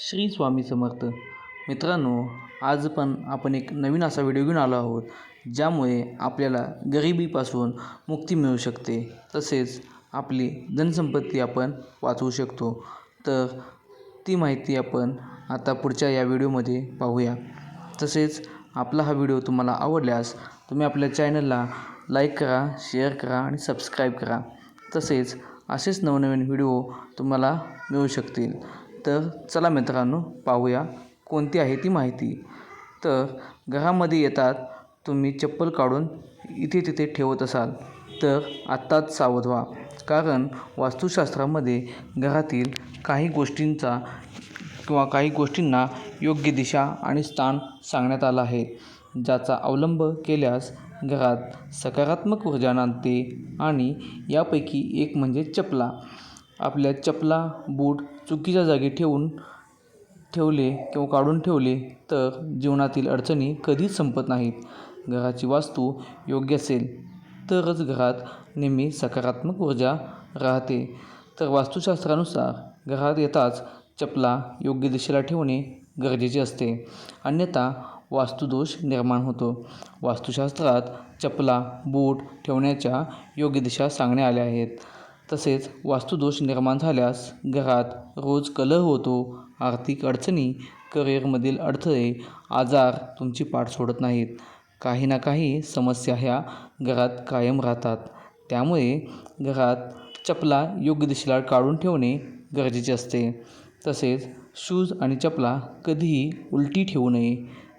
श्री स्वामी समर्थ. मित्रांनो आज पण आपण एक नवीन असा व्हिडिओ घेऊन आलो आहोत ज्यामुळे आपल्याला गरिबीपासून मुक्ती मिळू शकते. तसेच आपली धनसंपत्ती आपण वाचवू शकतो. तर ती माहिती आपण आता पुढच्या या व्हिडिओमध्ये पाहूया. तसेच आपला हा व्हिडिओ तुम्हाला आवडल्यास तुम्ही आपल्या चॅनलला लाईक करा शेअर करा आणि सबस्क्राईब करा. तसेच असेच नवनवीन व्हिडिओ तुम्हाला मिळू शकतील. तर चला मित्रांनो पाहूया कोणती आहे ती माहिती. तर घरामध्ये येतात तुम्ही चप्पल काढून इथे तिथे ठेवत असाल तर आत्ताच सावध व्हा. कारण वास्तुशास्त्रामध्ये घरातील काही गोष्टींचा किंवा काही गोष्टींना योग्य दिशा आणि स्थान सांगण्यात आलं आहे. ज्याचा अवलंब केल्यास घरात सकारात्मक ऊर्जा नांदते आणि यापैकी एक म्हणजे चपला. आपल्या चपला बूट चुकीच्या जागी ठेवून ठेवले किंवा काढून ठेवले तर जीवनातील अडचणी कधीच संपत नाहीत. घराची वास्तू योग्य असेल तरच घरात नेहमी सकारात्मक ऊर्जा राहते. तर वास्तुशास्त्रानुसार घरात येताच चपला योग्य दिशेला ठेवणे गरजेचे असते. अन्यथा वास्तुदोष निर्माण होतो. वास्तुशास्त्रात चपला बूट ठेवण्याच्या योग्य दिशा सांगण्या आल्या आहेत. तसेच वास्तुदोष निर्माण झाल्यास घरात रोज कलह होतो आर्थिक अडचणी करिअरमधील अडथळे आजार तुमची पाठ सोडत नाहीत. काही ना काही समस्या ह्या घरात कायम राहतात. त्यामुळे घरात चपला योग्य दिशेला काढून ठेवणे गरजेचे असते. तसेच शूज आणि चपला कधीही उलटी ठेवू नये.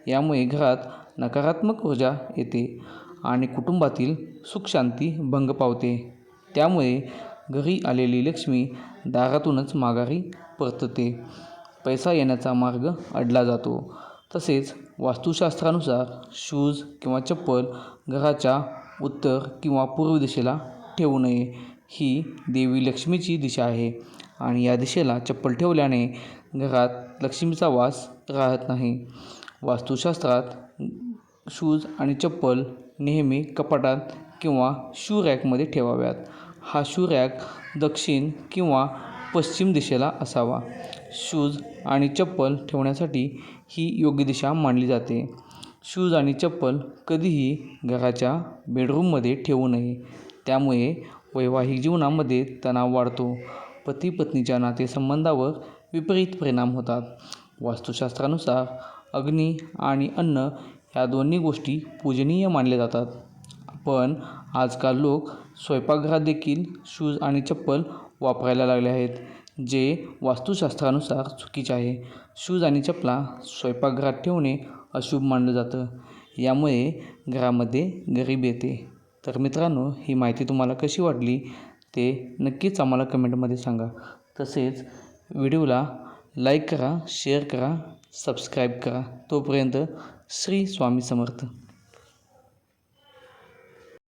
यामुळे घरात नकारात्मक ऊर्जा येते आणि कुटुंबातील सुखशांती भंग पावते. त्यामुळे घरी आलेली लक्ष्मी दारातूनच माघारी परतते. पैसा येण्याचा मार्ग अडला जातो. तसेच वास्तुशास्त्रानुसार शूज किंवा चप्पल घराच्या उत्तर किंवा पूर्व दिशेला ठेवू नये. ही देवी लक्ष्मीची दिशा आहे आणि या दिशेला चप्पल ठेवल्याने घरात लक्ष्मीचा वास राहत नाही. वास्तुशास्त्रात शूज आणि चप्पल नेहमी कपाटात किंवा शू रॅकमध्ये ठेवाव्यात. हा शू रॅक दक्षिण किंवा पश्चिम दिशेला असावा. शूज आणि चप्पल ठेवण्यासाठी ही योग्य दिशा मानली जाते. शूज आणि चप्पल कधीही घराच्या बेडरूममध्ये ठेवू नये. त्यामुळे वैवाहिक जीवनामध्ये तणाव वाढतो. पती पत्नीच्या नातेसंबंधावर विपरीत परिणाम होतात. वास्तुशास्त्रानुसार अग्नी आणि अन्न ह्या दोन्ही गोष्टी पूजनीय मानल्या जातात. पण आजकाल लोक स्वयंपाकघरात देखील शूज आणि चप्पल वापरायला लागले आहेत जे वास्तुशास्त्रानुसार चुकीचे आहे. शूज आणि चपला स्वयंपाकघरात ठेवणे अशुभ मानलं जातं. यामुळे घरामध्ये गरीब येते. तर मित्रांनो ही माहिती तुम्हाला कशी वाटली ते नक्कीच आम्हाला कमेंटमध्ये सांगा. तसेच व्हिडिओला लाईक करा शेअर करा सबस्क्राईब करा. तोपर्यंत श्री स्वामी समर्थ.